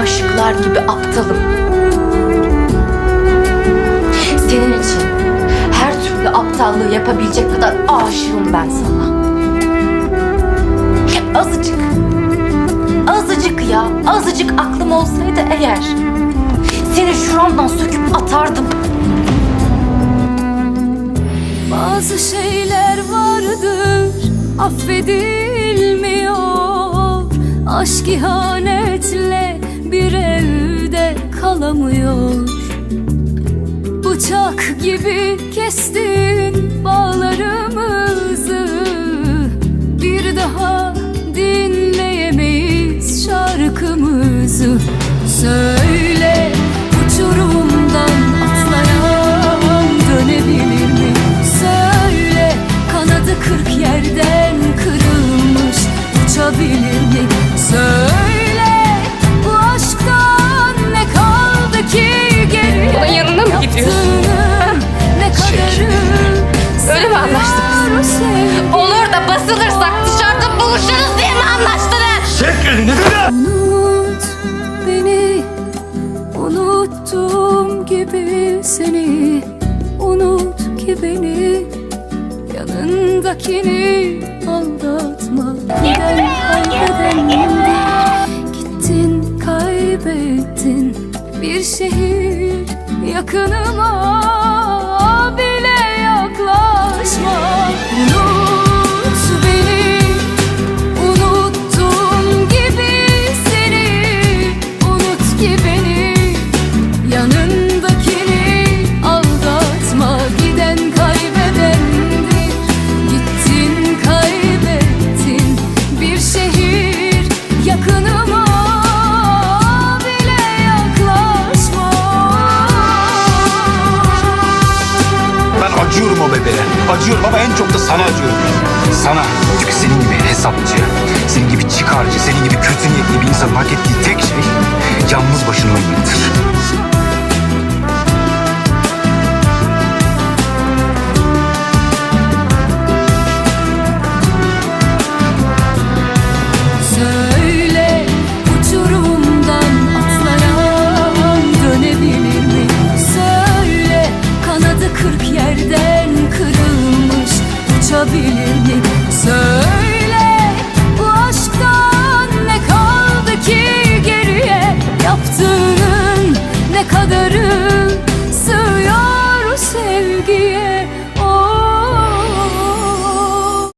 aşıklar gibi aptalım. Senin için her türlü aptallığı yapabilecek kadar aşığım ben sana. Azıcık, azıcık ya, azıcık aklım olsaydı eğer seni şuramdan söküp atardım. Bazı şeyler vardır affedilmiyor Aşk ihanetle kalamıyor Bıçak gibi kestin bağlarımızı. Bir daha dinleyemeyiz şarkımızı. Söyle sevgi? Olur da basılırsak dışarıda buluşuruz diye mi anlaştınız? Çek elini bırak! Unut beni Unuttuğum gibi seni Unut ki beni Yanındakini aldatma Giden kaybedendir Gittin kaybettin Bir şehir yakınıma acıyorum o bebeğe. Acıyorum ama en çok da sana acıyorum. Sana. Çünkü senin gibi hesapçı, senin gibi çıkarcı, senin gibi kötü niyetli bir insanın hak ettiği tek şey yalnız başına ölmektir. olabilir mi?